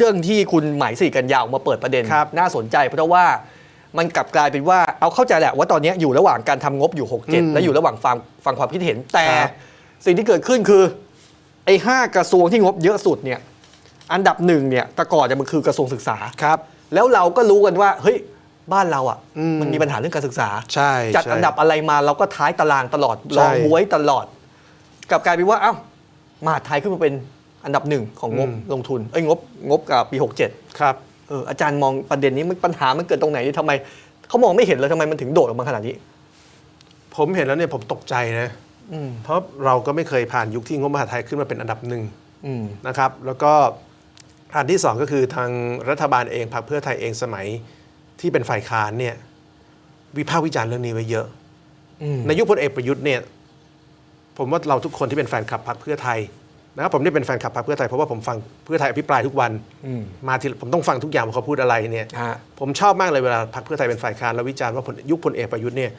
เรื่องที่คุณหมายสี่กันยาวออกมาเปิดประเด็นครับน่าสนใจเพราะว่ามันกลับกลายเป็นว่าเอาเข้าใจแหละว่าตอนนี้อยู่ระหว่างการทำงบอยู่อืม67 และอยู่ระหว่างฟังฟังความคิดเห็นแต่ครับสิ่งที่เกิดขึ้นคือไอ้ห้ากระทรวงที่งบเยอะสุดเนี่ยอันดับหนึ่งเนี่ยแต่ก่อนเนี่ยมันคือกระทรวงศึกษาครับ แล้วเราก็รู้กันว่าเฮ้ยบ้านเราอะอืมมันมีปัญหาเรื่องการศึกษาใช่จัดใช่อันดับอะไรมาเราก็ท้ายตารางตลอดใช่รองบวยตลอดกลับกลายเป็นว่าเอ้ามหาดไทยขึ้นมาเป็น อันดับหนึ่งของงบลงทุนเอ้ยงบงบกับปี 67 ครับเอออาจารย์มองประเด็นนี้มันปัญหามันเกิดตรงไหนนี่ทำไมเขามองไม่เห็นเลยทำไมมันถึงโดดออกมาขนาดนี้ ผมเห็นแล้วเนี่ยผมตกใจนะอืมเพราะเราก็ไม่เคยผ่านยุคที่งบมหาดไทยขึ้นมาเป็นอันดับหนึ่งอืมนะครับ แล้วก็อันที่สองก็คือทางรัฐบาลเองพรรคเพื่อไทยเองสมัยที่เป็นฝ่ายค้านเนี่ยวิพากษ์วิจารณ์เรื่องนี้ไว้เยอะ อืมในยุคพลเอกประยุทธ์เนี่ยผมว่าเราทุกคนที่เป็นแฟนคลับพรรคเพื่อไทย นะครับผมได้เป็นแฟนคลับพรรคเพื่อไทยเพราะว่าผมฟังเพื่อไทยอภิปรายทุกวันอืมมาทีผมต้องฟังทุกอย่างว่าเขาพูดอะไรเนี่ยฮะ ผมชอบมากเลยเวลาพรรคเพื่อไทยเป็นฝ่ายค้านแล้ววิจารณ์ว่าพลยุคพลเอกประยุทธ์เนี่ย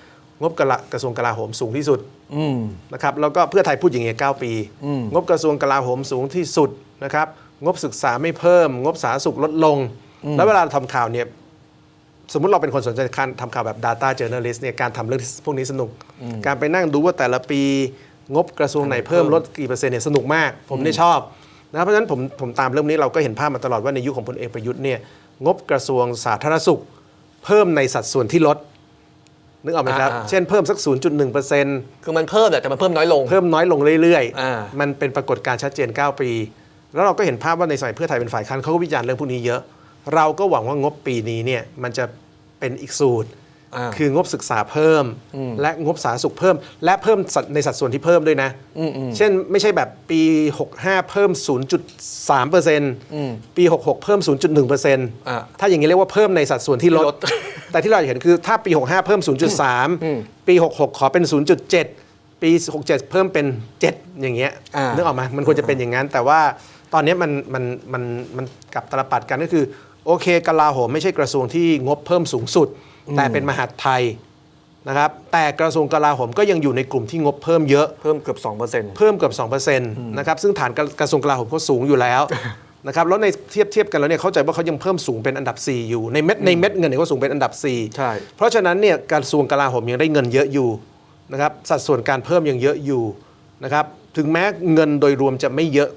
งบกระกระทรวงกลาโหมสูงที่สุดอืม นะครับแล้วก็เพื่อไทยพูดอย่างเงี้ย9ปีอืมงบกระทรวงกลาโหมสูงที่สุดนะครับงบศึกษาไม่เพิ่ม งบสาธารณสุขลดลง แล้วเวลาทำข่าวเนี่ยสมมุติเราเป็นคนสนใจการทำข่าวแบบ Data Journalist เนี่ยการทำเรื่องพวกนี้สนุก การไปนั่งดูว่าแต่ละปี งบกระทรวงไหนเพิ่มลดกี่เปอร์เซ็นต์เนี่ยสนุกมาก ผมเนี่ยชอบนะครับเพราะฉะนั้นผมผมตามเรื่องนี้เราก็เห็นภาพมาตลอดว่าในยุคของพลเอกประยุทธ์เนี่ยงบกระทรวงสาธารณสุข เพิ่มในสัดส่วนที่ลดนึกออกไหมครับอ่าเช่นเพิ่มสัก 0.1%คือมันเพิ่มแหละแต่มันเพิ่มน้อยลง เพิ่มน้อยลงเรื่อยอ่ามันเป็นปรากฏการณ์ชัดเจน 9 ปี แล้วเราก็เห็นภาพว่าในสมัยเพื่อไทยเป็นฝ่ายค้านเขาก็วิจารณ์เรื่องพวกนี้เยอะ เราก็หวังว่างบปีนี้เนี่ยมันจะเป็นอีกสูตรอ่า คืองบศึกษาเพิ่ม และงบสาธารณสุขเพิ่ม และเพิ่มสัดในสัดส่วนที่เพิ่มด้วยนะอืมอืมเช่นไม่ใช่แบบปี 65 เพิ่ม 0.3%ปี 66 เพิ่ม 0.1%อ่าถ้าอย่างนี้เรียกว่าเพิ่มในสัดส่วนที่ลลดดแต่ที่เราเห็นคือถ้าปี 65 เพิ่ม 0.3 ปี 66 ขอเป็น 0.7 ปี 67 เพิ่มเป็น 7 อย่างเงี้ยอ่านึนึกออกไหมมันควรจะเป็นอย่างนั้น แต่ว่าตอนนี้มันมันมันมันกลับตลปัดกันก็คือโอเคกลาโหมไม่ใช่กระทรวงที่งบเพิ่มสูงสุด แต่เป็นมหาดไทยนะครับแต่กระทรวงกลาโหมก็ยังอยู่ในกลุ่มที่งบเพิ่มเยอะเพิ่มเกือบ 2%เปอร์เซ็นต์เพิ่มเกือบ2%นะครับซึ่งฐานกระกระทรวงกลาโหมเขาสูงอยู่แล้วนะครับแล้วในเทียบเทียบกันแล้วเนี่ยเข้าใจว่าเขายังเพิ่มสูงเป็นอันดับ 4 อยู่ในเม็ดในเม็ดเงินเนี่ยเขาสูงเป็นอันดับ 4 ใช่ เพราะฉะนั้นเนี่ยกระทรวงกลาโหมยังได้เงินเยอะอยู่นะครับสัดส่วนการเพิ่มยังเยอะอยู่นะครับถึงแม้เงินโดยรวมจะไม่เยอะ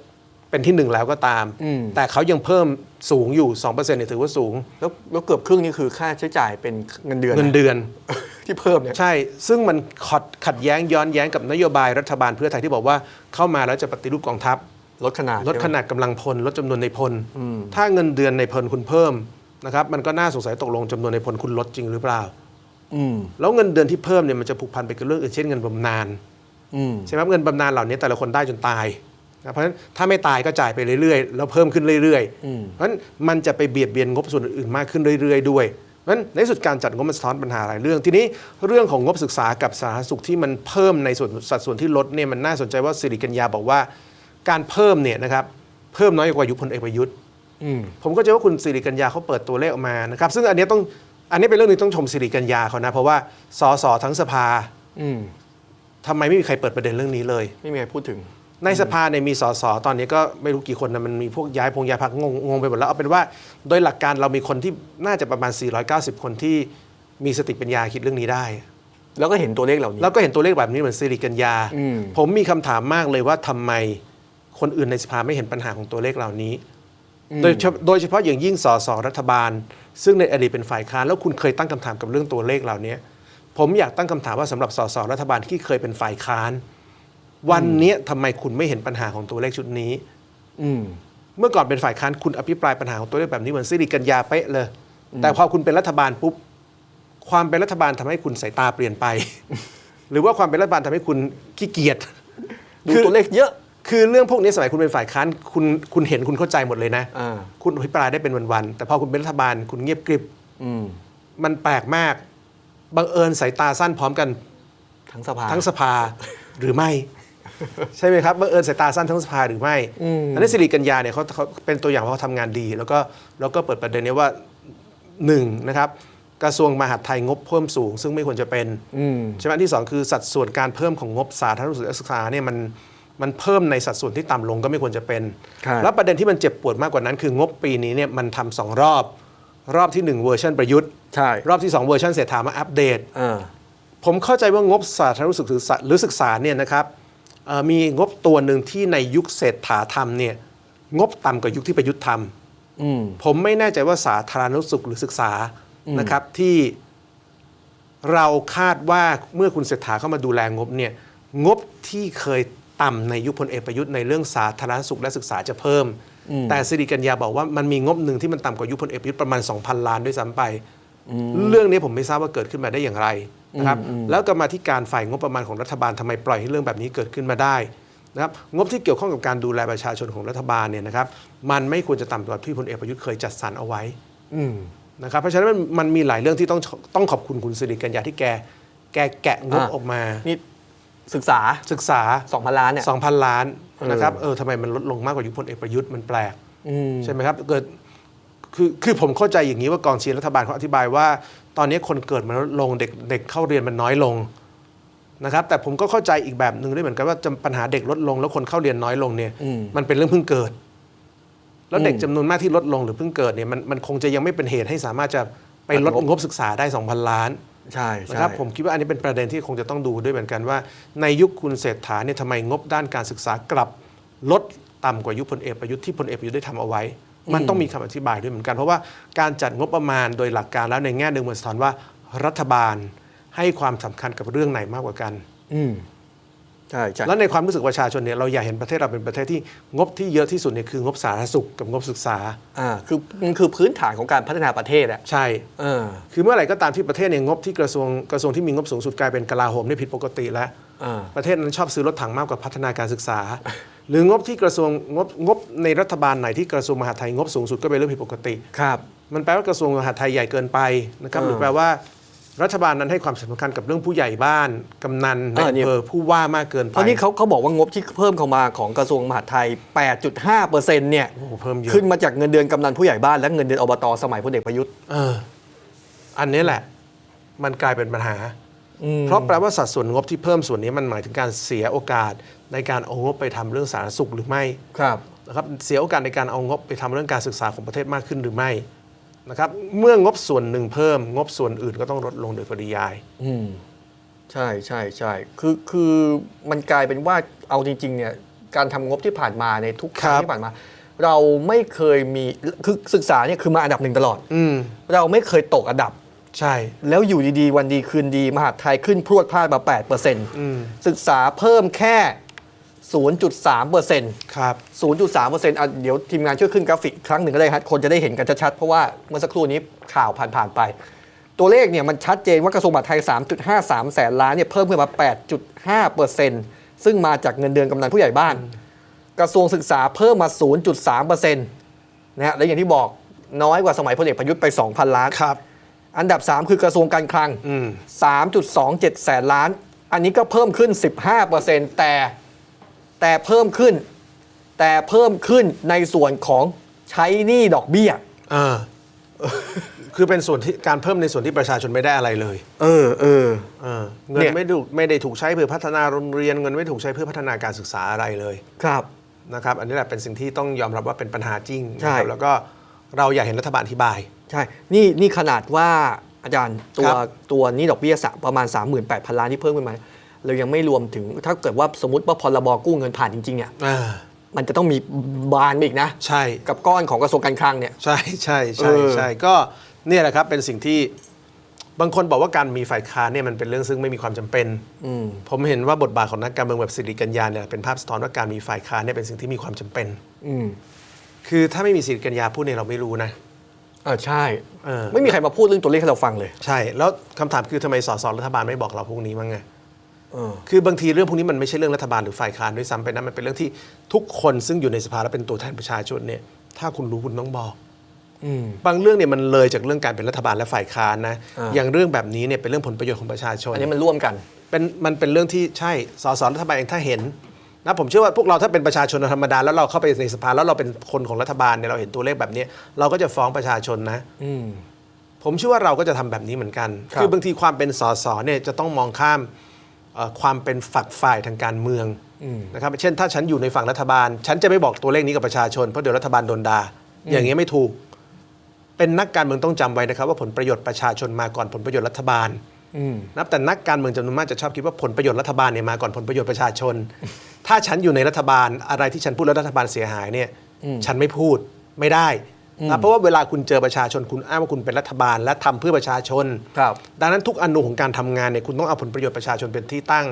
เป็นที่หนึ่งแล้วก็ตามอืมแต่เขายังเพิ่มสูงอยู่2%เนี่ยถือว่าสูง แล้วแล้วเกือบครึ่งนี่คือค่าใช้จ่ายเป็นเงินเดือนเงินเดือน ที่เพิ่มเนี่ยใช่ ซึ่งมันขัดขัดแย้งย้อนแย้งกับนโยบายรัฐบาลเพื่อไทยที่บอกว่าเข้ามาแล้วจะปฏิรูปกองทัพ ลดขนาดลดขใช่ไหมนาดกำลังพล ลดจำนวนในพล ถ้าเงินเดือนในพลคุณเพิ่มนะครับมันก็น่าสงสัยตกลงจำนวนในพลคุณลดจริงหรือเปล่าอืมแล้วเงินเดือนที่เพิ่มเนี่ยมันจะผูกพันไปกับเรื่องอื่นเช่นเงินบำนาญอืมใช่ไหมครับเงินบำนาญเหล่านี้แต่ละคนได้จนตาย นะเพราะฉะนั้นถ้าไม่ตายก็จ่ายไปเรื่อยๆ แล้วเพิ่มขึ้นเรื่อยๆอืมเพราะฉะนั้นมันจะไปเบียดเบียนงบส่วนอื่นๆมากขึ้นเรื่อยๆ ด้วยเพราะฉะนั้นในที่สุดการจัดงบมันสะท้อนปัญหาหลายเรื่อง ทีนี้เรื่องของงบศึกษากับสาธารณสุขที่มันเพิ่มในส่วนสัดส่วนที่ลดเนี่ยมันน่าสนใจว่าสิริกัญญาบอกว่า การเพิ่มเนี่ยนะครับเพิ่มน้อยกว่ายุคพลเอกประยุทธ์อืมผมก็จะว่าคุณสิริกัญญาเขาเปิดตัวเลขออกมานะครับซึ่งอันเนี้ยต้องอันนี้เป็นเรื่องหนึงต้องชมสิริกัญญาเขานะเพราะว่าสสทั้งสภาอืมทำไมไม่มีใครเปิดประเด็นเรื่องนี้เลย ไม่มีใครพูดถึง ในสภาเนี่ยมีสสตอนนี้ก็ไม่รู้กี่คนนะมันมีพวกย้ายพงย้ายพักงงงงไปหมดแล้วเอาเป็นว่าโดยหลักการเรามีคนที่น่าจะประมาณ 490 คนที่มีสติปัญญาคิดเรื่องนี้ได้ แล้วก็เห็นตัวเลขเหล่านี้ แล้วก็เห็นตัวเลขแบบนี้เหมือนสิริกัญญา อืม ผมมีคำถามมากเลยว่าทำไมคนอื่นในสภาไม่เห็นปัญหาของตัวเลขเหล่านี้ โดยเฉพาะโดยเฉพาะอย่างยิ่งสสรัฐบาล ซึ่งในอดีตเป็นฝ่ายค้านแล้วคุณเคยตั้งคำถามกับเรื่องตัวเลขเหล่านี้ ผมอยากตั้งคำถามว่าสำหรับสสรัฐบาลที่เคยเป็นฝ่ายค้าน วันเนี้ยทำไมคุณไม่เห็นปัญหาของตัวเลขชุดนี้ อืม เมื่อก่อนเป็นฝ่ายค้านคุณอภิปรายปัญหาของตัวเลขแบบนี้เหมือนสิริกัญญาเป๊ะเลย แต่พอคุณเป็นรัฐบาลปุ๊บความเป็นรัฐบาลทำให้คุณสายตาเปลี่ยนไป หรือว่าความเป็นรัฐบาลทำให้คุณขี้เกียจ ดูคือตัวเลขเยอะ คือเรื่องพวกนี้สมัยคุณเป็นฝ่ายค้านคุณคุณเห็นคุณเข้าใจหมดเลยนะ อ่า คุณอภิปรายได้เป็นวันๆแต่พอคุณเป็นรัฐบาลคุณเงียบกริบ อืม มันแปลกมากบังเอิญสายตาสั้นพร้อมกันทั้งสภาทั้งสภาหรือไม่ ใช่ไหมครับบังเอิญสายตาสั้นทั้งสภาหรือไม่อืมอันนี้สิริกัญญาเนี่ยเขาเขาเป็นตัวอย่างว่าเขาทำงานดี แล้วก็แล้วก็เปิดประเด็นเนี้ว่าหนึ่งนะครับกระทรวงมหาดไทยงบเพิ่มสูง ซึ่งไม่ควรจะเป็นอืมใช่ไหมอันที่สองคือสัดส่วนการเพิ่มของงบสาธารณสุขและศึกษาเนี่ยมันมันเพิ่มในสัดส่วนที่ต่ำลงก็ไม่ควรจะเป็น ครับ แล้วประเด็นที่มันเจ็บปวดมากกว่านั้น คืองบปีนี้เนี่ยมันทำสองรอบ รอบที่หนึ่งเวอร์ชันประยุทธ์ ใช่รอบที่สองเวอร์ชันเศรษฐามาอัปเดต อ่า ผมเข้าใจว่างบสาธารณสุขศึกษาหรือศึกษาเนี่ยนะครับเอ่อ มีงบตัวหนึ่งที่ในยุคเศรษฐาทำเนี่ยงบต่ำกว่ายุคที่ประยุทธ์ทำอืมผมไม่แน่ใจว่าสาธารณสุขหรือศึกษานะครับที่เราคาดว่าเมื่อคุณเศรษฐาเข้ามาดูแลงบเนี่ยงบที่เคยต่ำในยุคพลเอกประยุทธ์ในเรื่องสาธารณสุขและศึกษาจะเพิ่ม แต่สิริกัญญาบอกว่ามันมีงบหนึ่งที่มันต่ำกว่ายุคพลเอกประยุทธ์ประมาณ 2,000 ล้านด้วยซ้ำไป เรื่องนี้ผมไม่ทราบว่าเกิดขึ้นมาได้อย่างไร นะครับแล้วกรรมาธิการฝ่ายงบประมาณของรัฐบาลทำไมปล่อยให้เรื่องแบบนี้เกิดขึ้นมาได้นะครับงบที่เกี่ยวข้องกับการดูแลประชาชนของรัฐบาลเนี่ยนะครับมันไม่ควรจะต่ำกว่าที่พลเอกประยุทธ์เคยจัดสรรเอาไว้อืมนะครับเพราะฉะนั้นมันมันมีหลายเรื่องที่ต้องต้องขอบคุณคุณสิริกัญญาที่แกแกแกะงบอะออกมานี่ศึกษาศึกษา 2,000 ล้านเนี่ย2,000 ล้านเออนะครับเออทำไมมันลดลงมากกว่ายุคพลเอกประยุทธ์มันแปลกอืมใช่ไหมครับเกิด คือคือผมเข้าใจอย่างนี้ว่ากองเชียร์รัฐบาลเขาอธิบายว่า ตอนนี้คนเกิดมันลดลงเด็กเด็กเข้าเรียนมันน้อยลงนะครับแต่ผมก็เข้าใจอีกแบบหนึ่งด้วยเหมือนกันว่าจำปัญหาเด็กลดลง แล้วคนเข้าเรียนน้อยลงเนี่ยอืม มันเป็นเรื่องเพิ่งเกิด แล้วเด็กอืมจำนวนมากที่ลดลงหรือเพิ่งเกิดเนี่ยมันมันคงจะยังไม่เป็นเหตุให้สามารถจะไปลดงบงบศึกษาได้ 2,000 ล้าน ใช่ใช่ นะครับผมคิดว่าอันนี้เป็นประเด็นที่คงจะต้องดูด้วยเหมือนกันว่า ในยุคคุณเศรษฐาเนี่ยทำไมงบด้านการศึกษากลับลดต่ำกว่ายุคพลเอกประยุทธ์ที่พลเอกประยุทธ์ได้ทำเอาไว้ มันต้องมีคำอธิบายด้วยเหมือนกัน เพราะว่าการจัดงบประมาณโดยหลักการแล้วในแง่หนึ่งมันสะท้อนว่ารัฐบาลให้ความสำคัญกับเรื่องไหนมากกว่ากันอืม ใช่ใช่แล้วในความรู้สึกประชาชนเนี่ยเราอยากเห็นประเทศเราเป็นประเทศที่งบที่เยอะที่สุดเนี่ยคืองบสาธารณสุขกับงบศึกษาอ่าคือมันคือพื้นฐานของการพัฒนาประเทศอะใช่เออคือเมื่อไหร่ก็ตามที่ประเทศเนี่ยงบที่กระทรวงกระทรวงที่มีงบสูงสุดกลายเป็นกลาโหมนี่ผิดปกติแล้วอ่าประเทศนั้นชอบซื้อรถถังมากกว่าพัฒนาการศึกษา หรืองบที่กระทรวงงบงบในรัฐบาลไหนที่กระทรวงมหาดไทยงบสูงสุดก็เป็นเรื่องผิดปกติครับมันแปลว่ากระทรวงมหาดไทยใหญ่เกินไปนะครับอ่าหรือแปลว่า รัฐบาลนั้นให้ความสำคัญกับเรื่องผู้ใหญ่บ้าน กำนันในอ่าอำเนี่ยเภอผู้ว่ามากเกินไปเพราะนี่เขาเขาบอกว่างบที่เพิ่มเข้ามาของกระทรวงมหาดไทย 8.5เปอร์เซ็นต์เนี่ยโอ้โหเพิ่มเยอะขึ้นมาจากเงินเดือนกำนันผู้ใหญ่บ้าน และเงินเดือนอบตสมัยพลเอกประยุทธ์เออ อันนี้แหละ มันกลายเป็นปัญหาอืมเพราะแปลว่าสัดส่วนงบที่เพิ่มส่วนนี้มันหมายถึงการเสียโอกาสในการเอางบไปทำเรื่องสาธารณสุขหรือไม่ ครับนะครับ เสียโอกาสในการเอางบไปทำเรื่องการศึกษาของประเทศมากขึ้นหรือไม่ นะครับเมื่องบส่วนหนึ่งเพิ่ม งบส่วนอื่นก็ต้องลดลงโดยปริยาย อืมใช่ใช่ใช่คือคือมันกลายเป็นว่าเอาจริง ๆ เนี่ย การทำงบที่ผ่านมาในทุกครั้งครับ ที่ผ่านมา เราไม่เคยมีคือศึกษาเนี่ยคือมาอันดับหนึ่งตลอด อืมเราไม่เคยตกอันดับ ใช่ แล้วอยู่ดีๆ วันดีคืนดี มหาดไทยขึ้นพรวดพลาดมา 8%อืมศึกษาเพิ่มแค่ 0.3%ครับ 0.3%อะเดี๋ยวทีมงานช่วยขึ้นกราฟิกอีกครั้งหนึ่งก็ได้ครับคนจะได้เห็นกันชัดๆ เพราะว่าเมื่อสักครู่นี้ข่าวผ่านๆไป ตัวเลขเนี่ยมันชัดเจนว่ากระทรวงมหาดไทย 3.53 แสนล้านเนี่ยเพิ่มขึ้นมา 8.5%ซึ่งมาจากเงินเดือนกำนันผู้ใหญ่บ้าน กระทรวงศึกษาเพิ่มมา 0.3%นะฮะและอย่างที่บอกน้อยกว่าสมัยพลเอกประยุทธ์ไป 2,000 ล้านครับอันดับ 3 คือกระทรวงการคลังอืม3.27 แสนล้าน อันนี้ก็เพิ่มขึ้น 15%แต่ แต่เพิ่มขึ้น แต่เพิ่มขึ้นในส่วนของใช้หนี้ดอกเบี้ยเออคือเป็นส่วนที่การเพิ่มในส่วนที่ประชาชนไม่ได้อะไรเลยเออเออ เออเงินเนี่ย ไม่ถูกไม่ได้ถูกใช้เพื่อพัฒนาโรงเรียนเงินไม่ถูกใช้เพื่อพัฒนาการศึกษาอะไรเลย ครับ นะครับอันนี้แหละเป็นสิ่งที่ต้องยอมรับว่าเป็นปัญหาจริงใช่นะครับแล้วก็เราอยากเห็นรัฐบาลอธิบาย ใช่ นี่นี่ขนาดว่าอาจารย์ตัวครับ ตัวหนี้ดอกเบี้ยสะประมาณ 38,000 ล้านที่เพิ่มขึ้นมา เรายังไม่รวมถึงถ้าเกิดว่าสมมติว่าพรบกู้เงินผ่านจริงๆเนี่ยอ่ามันจะต้องมีบานไปอีกนะ ใช่ กับก้อนของกระทรวงการคลังเนี่ย ใช่ใช่ใช่เออใช่ก็เนี่ยแหละครับเป็นสิ่งที่บางคนบอกว่าการมีฝ่ายค้านเนี่ยมันเป็นเรื่องซึ่งไม่มีความจำเป็นอืมผมเห็นว่าบทบาทของนักการเมืองแบบสิริกัญญาเนี่ยเป็นภาพสะท้อนว่าการมีฝ่ายค้านเนี่ยเป็นสิ่งที่มีความจำเป็นอืมคือถ้าไม่มีสิริกัญญาพูดเนี่ยเราไม่รู้นะเออใช่เออไม่มีใครมาพูดเรื่องตัวเลขให้เราฟังเลย ใช่ แล้วคำถามคือทำไมสสรัฐบาลไม่บอกเราพวกนี้มั้งไงเออ คือบางทีเรื่องพวกนี้มันไม่ใช่เรื่องรัฐบาลหรือฝ่ายค้านด้วยซ้ำไปนะมันเป็นเรื่องที่ทุกคนซึ่งอยู่ในสภาและเป็นตัวแทนประชาชนเนี่ยถ้าคุณรู้คุณต้องบอกอืมบางเรื่องเนี่ยมันเลยจากเรื่องการเป็นรัฐบาลและฝ่ายค้านนะอ่าอย่างเรื่องแบบนี้เนี่ยเป็นเรื่องผลประโยชน์ของประชาชนอันนี้มันร่วมกัน เป็นมันเป็นเรื่องที่ใช่สสรัฐบาลเองถ้าเห็นนะผมเชื่อว่าพวกเราถ้าเป็นประชาชนธรรมดาแล้วเราเข้าไปในสภาแล้วเราเป็นคนของรัฐบาลเนี่ยเราเห็นตัวเลขแบบนี้ เราก็จะฟ้องประชาชนนะอืมผมเชื่อว่าเราก็จะทำแบบนี้เหมือนกันครับอบางทีความเป็นสสเนี่ยจะต้องมองข้ามเอ่อ ความเป็นฝักฝ่ายทางการเมืองอืมนะครับเช่นถ้าฉันอยู่ในฝั่งรัฐบาล ฉันจะไม่บอกตัวเลขนี้กับประชาชนเพราะเดี๋ยวรัฐบาลโดนด่าอย่างนี้ยไม่ถูก เป็นนักการเมืองต้องจำไว้นะครับ ว่าผลประโยชน์ประชาชนมาก่อนผลประโยชน์รัฐบาลอืมนับแต่นักการเมืองจำนวนมากจะชอบคิดว่าผลประโยชน์รัฐบาลเนี่ยมาก่อนผลประโยชน์ประชาชน ถ้าฉันอยู่ในรัฐบาลอะไรที่ฉันพูดแล้วรัฐบาลเสียหายเนี่ย ฉันไม่พูดไม่ได้ นะเพราะว่าเวลาคุณเจอประชาชนคุณอ้างว่าคุณเป็นรัฐบาล และทำเพื่อประชาชน ครับ ดังนั้นทุกอนูของการทำงานเนี่ยคุณต้องเอาผลประโยชน์ประชาชนเป็นที่ตั้ง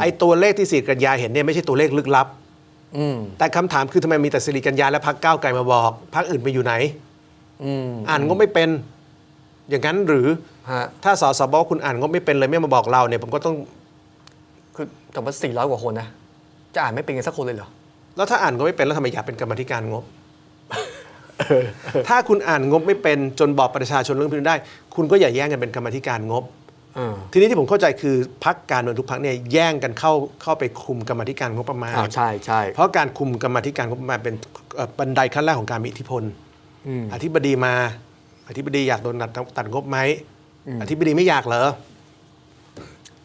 ไอ้ตัวเลขที่สิริกัญญาเห็นเนี่ยไม่ใช่ตัวเลขลึกลับอืมแต่คำถามคือทำไมมีแต่สิริกัญญาและพักก้าวไกลมาบอกพักอื่นไปอยู่ไหนอืมอ่านงบไม่เป็น อย่างนั้นหรือฮะถ้าสสบอกว่าคุณอ่านงบไม่เป็นเลยไม่มาบอกเราเนี่ยผมก็ต้อง คือแต่ว่าสี่ร้อยกว่าคนนะจะอ่านไม่เป็นกันสักคนเลยเหรอแล้วถ้าอ่านงบไม่เป็นแล้วทำไมอยากเป็นกรรมาธิการงบ ถ้าคุณอ่านงบไม่เป็นจนบอกประชาชนเรื่องพวกนี้ได้ คุณก็อย่าแย่งกันเป็นกรรมาธิการงบเออทีนี้ที่ผมเข้าใจคือพักการเมืองทุกพักเนี่ยแย่งกันเข้าเข้าไปคุมกรรมาธิการงบประมาณอ่าใช่ใช่เพราะการคุมกรรมาธิการงบประมาณเป็นเอ่อบันไดขั้นแรกของการมีอิทธิพลอืมอธิบดีมา อธิบดีอยากโดนตัดตัดงบไหมอธิบดีไม่อยากเหรอ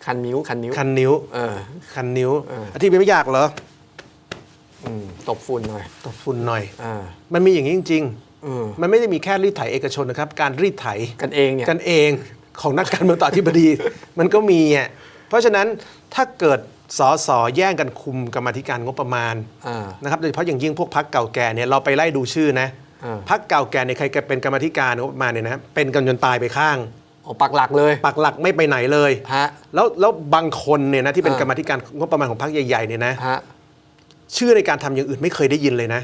คันนิ้วคันนิ้วคันนิ้วเออคันนิ้วเอออธิบดีไม่อยากเหรอ อืมตบฝุ่นหน่อยตบฝุ่นหน่อย อ่ามันมีอย่างนี้จริงเออๆมันไม่ได้มีแค่รีดไถเอกชนนะครับ การรีดไถ กันเองเนี่ย กันเองของนักการเมืองต่ออธิบดี มันก็มีอะเพราะฉะนั้นถ้าเกิดสอสอแย่งกันคุมกรรมาธิการงบประมาณอ่านะครับโดยเฉพาะอย่างยิ่งพวกพักเก่าแก่เนี่ยเราไปไล่ดูชื่อนะอ่าพักเก่าแก่เนี่ยใครเป็นกรรมาธิการงบประมาณเนี่ยนะเป็นกันจนตายไปข้างออกปักหลักเลยปักหลักไม่ไปไหนเลย ฮะ แล้วแล้วบางคนเนี่ยนะที่เป็นอ่ากรรมาธิการงบประมาณของพรรคใหญ่ๆเนี่ยนะฮะ ชื่อในการทำอย่างอื่นไม่เคยได้ยินเลยนะ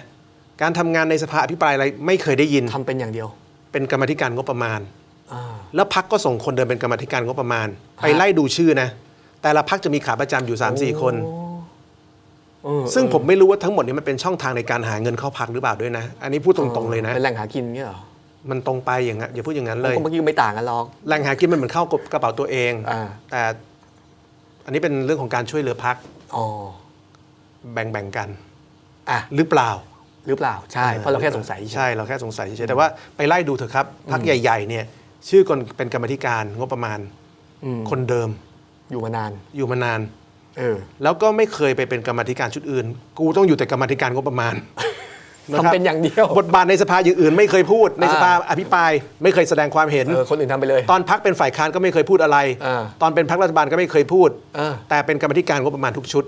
การทำงานในสภาอภิปรายอะไรไม่เคยได้ยินทำเป็นอย่างเดียว เป็นกรรมาธิการงบประมาณอ่าแล้วพักก็ส่งคนเดินเป็นกรรมาธิการงบประมาณ ไปไล่ดูชื่อนะ แต่ละพักจะมีขาประจำอยู่3 4คนเออซึ่งผมไม่รู้ว่าทั้งหมดนี้มันเป็นช่องทางในการหาเงินเข้าพักหรือเปล่าด้วยนะ อันนี้พูดตรงๆเลยนะเป็นแหล่งหากินเงี้ยเหรอมันตรงไปอย่างนั้นอย่าพูดอย่างนั้นเลยก็เมื่อกี้ไม่ต่างกันหรอกแหล่งหากินมันเหมือนเข้ากระเป๋าตัวเองอ่าแต่อันนี้เป็นเรื่องของการช่วยเหลือพักอ๋อ แบ่งๆกันอะหรือเปล่าหรือเปล่าใช่เพราะเราแค่สงสัยใช่เราแค่สงสัยเฉยๆแต่ว่าไปไล่ดูเถอะครับพักใหญ่ๆเนี่ยชื่อคนเป็นกรรมาธิการงบประมาณอืมคนเดิมอยู่มานานอยู่มานานเออแล้วก็ไม่เคยไปเป็นกรรมาธิการชุดอื่น กูต้องอยู่แต่กรรมาธิการงบประมาณะครับทำเป็นอย่างเดียวบทบาทในสภาอย่างอื่น ไม่เคยพูดในสภาอภิปราย ไม่เคยแสดงความเห็นเออคนอื่นทำไปเลย ตอนพักเป็นฝ่ายค้านก็ไม่เคยพูดอะไรอ่าตอนเป็นพักรัฐบาลก็ไม่เคยพูดอ่าแต่เป็นกรรมาธิการงบประมาณทุกชุด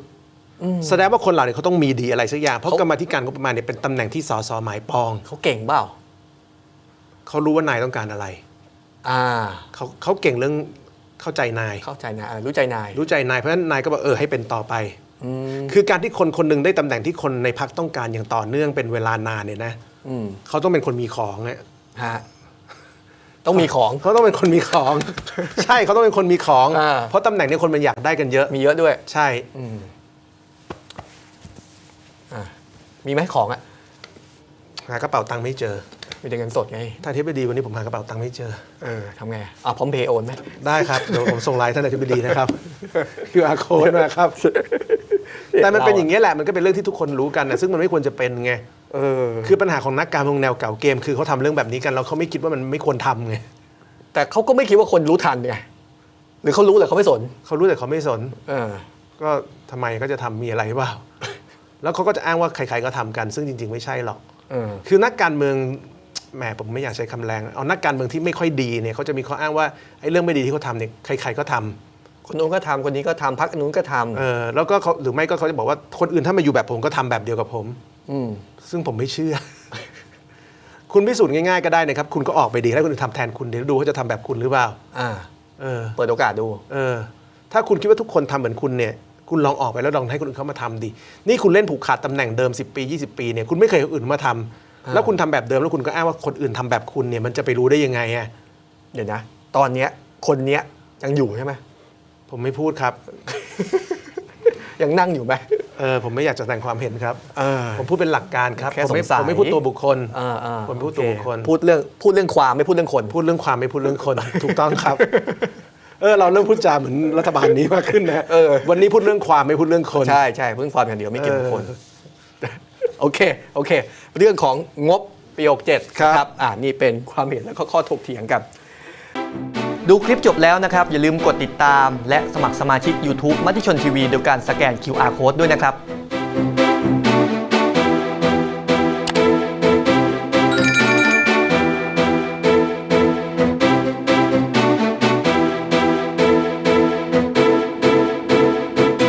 แสดงว่าคนเหล่านี้เขาต้องมีดีอะไรสักอย่างเพราะเขากรรมาธิการงบประมาณเนี่ยเป็นตำแหน่งที่สสหมายปองเขาเก่งเปล่าเขารู้ว่านายต้องการอะไรอ่าเขาเขาเก่งเรื่องเข้าใจนาย เข้าใจนายเออรู้ใจนายรู้ใจนายเพราะฉะนั้นนายก็บอกเออให้เป็นต่อไป อืมคือการที่คนคนหนึ่งได้ตำแหน่งที่คนในพักต้องการอย่างต่อเนื่องเป็นเวลานานเนี่ยนะอืมเขาต้องเป็นคนมีของเนี่ยฮะต้องมีของ เขาต้องเป็นคนมีของ ใช่เขาต้องเป็นคนมีของ อ่า เพราะตำแหน่งเนี้คนมันอยากได้กันเยอะ มีเยอะด้วย ใช่ อืมอ่า มีไหมของอะหากระเป๋าตังค์ไม่เจอมีแต่เงินสดไงถ้าอธิบดีวันนี้ผมหากระเป๋าตังค์ไม่เจอ เออทำไงอะพร้อมเพย์โอนไหมได้ครับ เดี๋ยวผมส่งไลน์ท่านอธิบดีนะครับ QR code นะครับ แต่มันเป็นอย่างนี้ยแหละ มันก็เป็นเรื่องที่ทุกคนรู้กันนะซึ่งมันไม่ควรจะเป็นไง เออ คือปัญหาของนักการเมืองแนวเก่าเกม คือเขาทำเรื่องแบบนี้กันแล้วเขาไม่คิดว่ามันไม่ควรทำไงแต่เขาก็ไม่คิดว่าคนรู้ทันไงหรือเขารู้แต่เขาไม่สน เขารู้แต่เขาไม่สน เออ ก็ทำไมก็จะทำมีอะไรหรือเปล่า แล้วเขาก็จะอ้างว่าใครๆก็ทำกัน ซึ่งจริง ๆ ไม่ใช่หรอกเออคือนักการเมืองแหมผมไม่อยากใช้คำแรงเอานักการเมืองที่ไม่ค่อยดีเนี่ยเขาจะมีข้ออ้างว่าไอ้เรื่องไม่ดีที่เขาทำเนี่ยใคร ๆก็ทำคนนู้นก็ทำคนนี้ก็ทำพักนู้นก็ทำเออแล้วก็เขาหรือไม่ก็เขาจะบอกว่าคนอื่นถ้ามาอยู่แบบผมก็ทำแบบเดียวกับผม อืมซึ่งผมไม่เชื่อ คุณพิสูจน์ง่ายๆก็ได้นะครับ คุณก็ออกไปดีแล้วคนอื่นทำแทนคุณเดี๋ยวดูเขาจะทำแบบคุณหรือเปล่า อ่า เออ เปิดโอกาสดู เออ ถ้าคุณคิดว่าทุกคนทำเหมือนคุณเนี่ย คุณลองออกไปแล้วลองให้คนอื่นเขามาทำดิ นี่คุณเล่นผูกขาดตำแหน่งเดิม 10 ปี 20 ปีเนี่ยคุณไม่เคยให้คนอื่นมาทำแล้วคุณทำแบบเดิมแล้วคุณก็อ้างว่าคนอื่นทำแบบคุณเนี่ยมันจะไปรู้ได้ยังไงอะเดี๋ยวนะ ตอนเนี้ยคนเนี้ยยังอยู่ใช่ไหมผมไม่พูดครับ ยังนั่งอยู่ไหม เออผมไม่อยากจะแสดงความเห็นครับ เออ ผมพูดเป็นหลักการครับแค่ผมไม่สงสัย ผมไม่พูดตัวบุคคล อ่าอ่าผมพูดตัวบุคคลโอเพูดเรื่องพูดเรื่องความไม่พูดเรื่องคน พูดเรื่องความไม่พูดเรื่องคน ถูกต้องครับ เออเราเริ่มพูดจาเหมือนรัฐบาลนี้มากขึ้นนะเออ วันนี้พูดเรื่องความไม่พูดเรื่องคน ใช่ใช่เรื่องความอย่างเดียวไม่เกี่ยวกับคนเออโอเค โอเค เรื่องของงบปี67ครับ อ่านี่เป็นความเห็นและก็ข้อถกเถียงกัน ดูคลิปจบแล้วนะครับ อย่าลืมกดติดตาม และสมัครสมาชิก YouTube มติชนทีวีโดยการสแกน QR Code ด้วยนะครับ